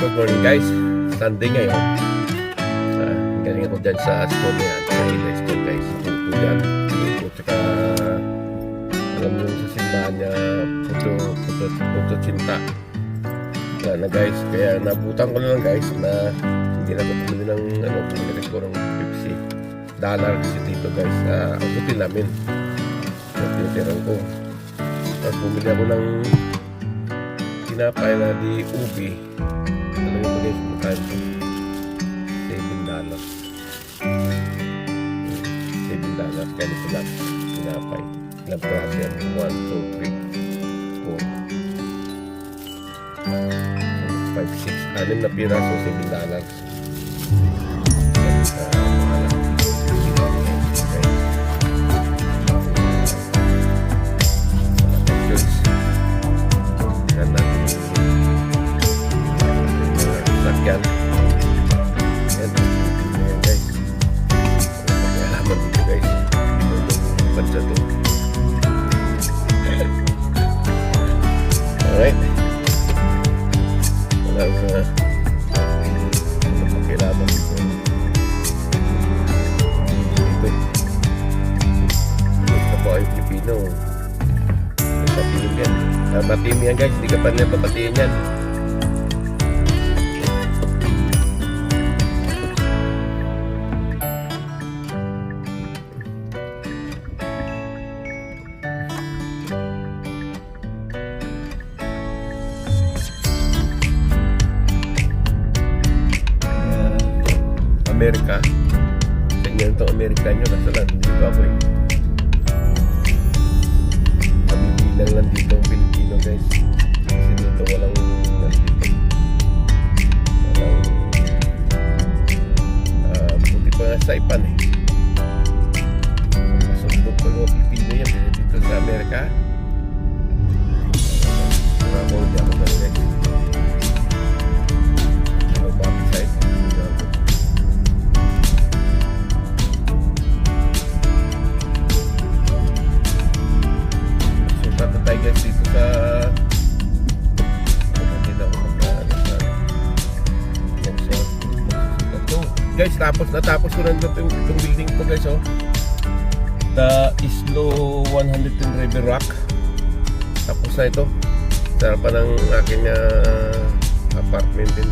Good morning guys. Sunday ngayon. Uh, galing ako dyan sa school na yan. Sa Hila School guys. Puto yan. Puto tsaka alam mo sa simbahan niya puto, puto, puto cinta. Wala na guys. Kaya nabutan ko na lang guys na hindi na ako bumili ng ano, bumili ko ng Pepsi. Dollar kasi dito guys. Uh, ang hotel namin. Sa tinitirang ko. Tapos bumili ako ng tinapay na di ubi. Ano yung bagay sa magkano? Seven dollars. Seven dollars. Kaya nito lang. Ilang praso yan? One, two, three, four. Five, six. Anim na piraso, seven dollars. Ah, mahal lang. Yung sakyan. Yan. Ayan guys. Pakialaman dito guys. Yung bansa to. Alright. Wala na. Wala pakialaman dito. Dito. Dito po ay Pilipino. Batiin yan. Ah, batiin yan guys. Hindi ka pa nila babatiin yan. Amerika. Tingnan itong Amerika nyo. Nasa lang. Dito ako eh. Kabibilang lang dito ang Pilipino guys. Kasi dito walang nandito. Walang ah buti pa nga sa Ipan eh. Guys, tapos natapos ko na itong, itong building to guys oh. The Islo 110 River Rock. Tapos na ito. Sa harapan ng aking ah, apartment din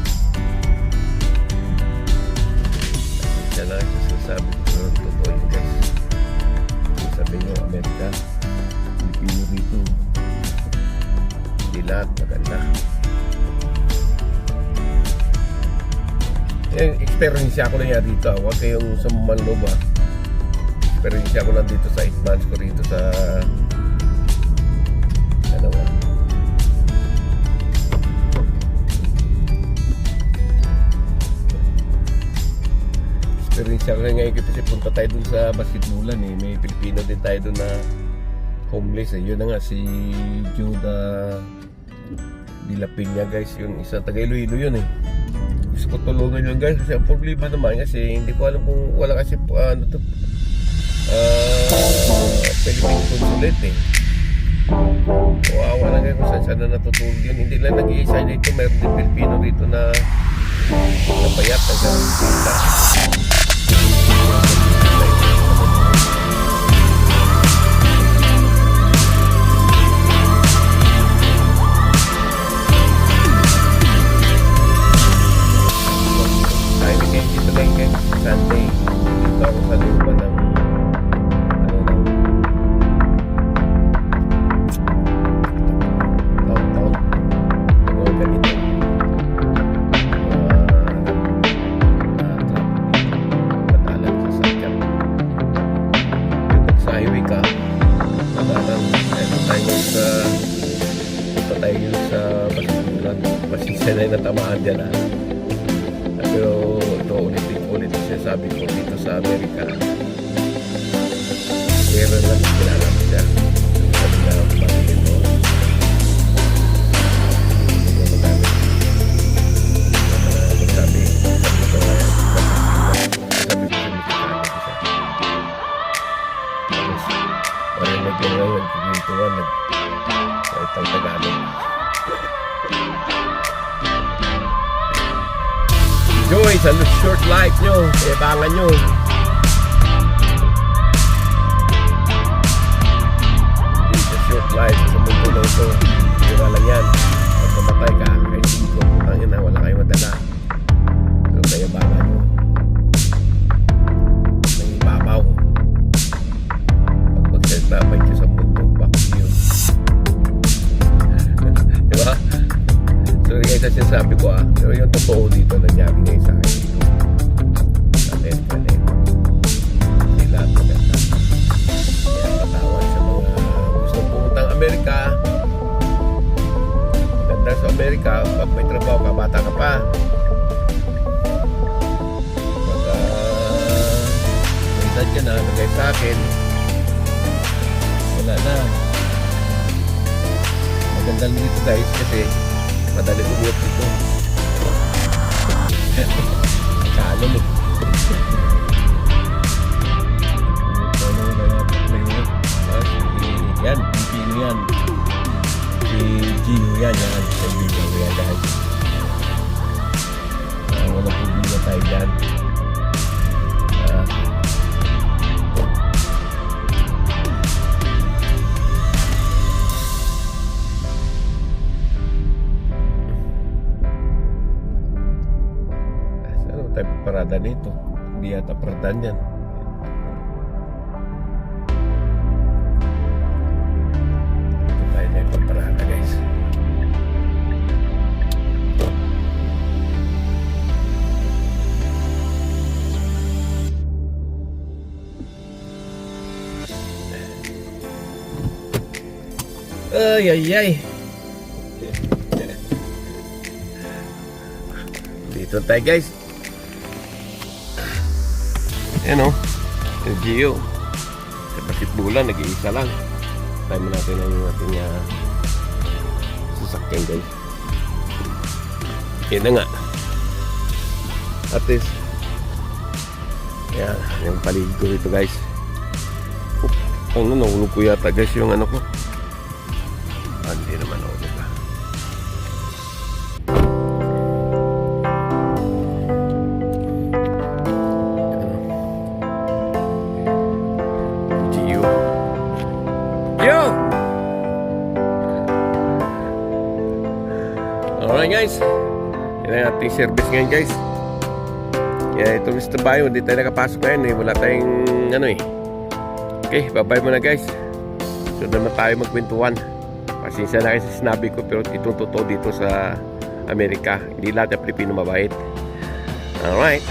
Yung experience ako na yan dito. Huwag kayong sumanlob ah. Experience ako na dito sa 8 months ko rito sa ano ba? Experience ako na ngayon kasi punta tayo dun sa basketballan eh. May Pilipino din tayo dun na homeless eh. Yun na nga si Juda Dilapin niya guys. Yung isang taga Iloilo yun eh. Gusto ko tulungan yun guys. Kasi ang problema naman kasi hindi ko alam kung wala kasi uh, ano to. Ah, Philippine Consulate eh. Kawawa na kayo kung saan saan na natutulog yun. Hindi lang nag-iisa dito. Meron din Pilipino dito na napayat ng ganun sinasabi ko dito sa Amerika. Meron lang kilala mo siya. Sabi na pamilya. Ah, Sabi, ko, sabi ko sa Mexicano ko siya. Tapos, parang nag-iwan, nag-iwan, nag kahit ang Tagalog. Enjoy sa short life nyo. Ebangan nyo. Hindi sa short life sa mundo na ito. Bira lang yan. Pag namatay ka, kahit singko, putang ina, wala kayong madala. Na, nagay sa akin, wala na. Maganda lang dito guys kasi madali umiyak dito. Kalam eh. Parada nito? Hindi yata parada niyan. Ito tayo na yung parada guys. Ay, ay, ay. Dito tayo guys. Yan o. Yung Gio. Sa Basit Bulan, nag-iisa lang. Mo natin ang ating uh, sasakyan guys. Yan na nga. At least, yan, yung paligid ko dito guys. Oop, ano, nahulog ko yata guys yung ano ko. Ah, hindi naman ako, Alright guys. Yan ang ating service ngayon guys. Kaya ito Mr. Bayo, hindi tayo nakapasok ngayon eh. Wala tayong ano eh. Okay, bye-bye muna guys. So naman tayo magkwentuhan. Pasensya na kayo sa sinabi ko pero itong totoo dito sa Amerika. Hindi lahat ng Pilipino mabait. Alright.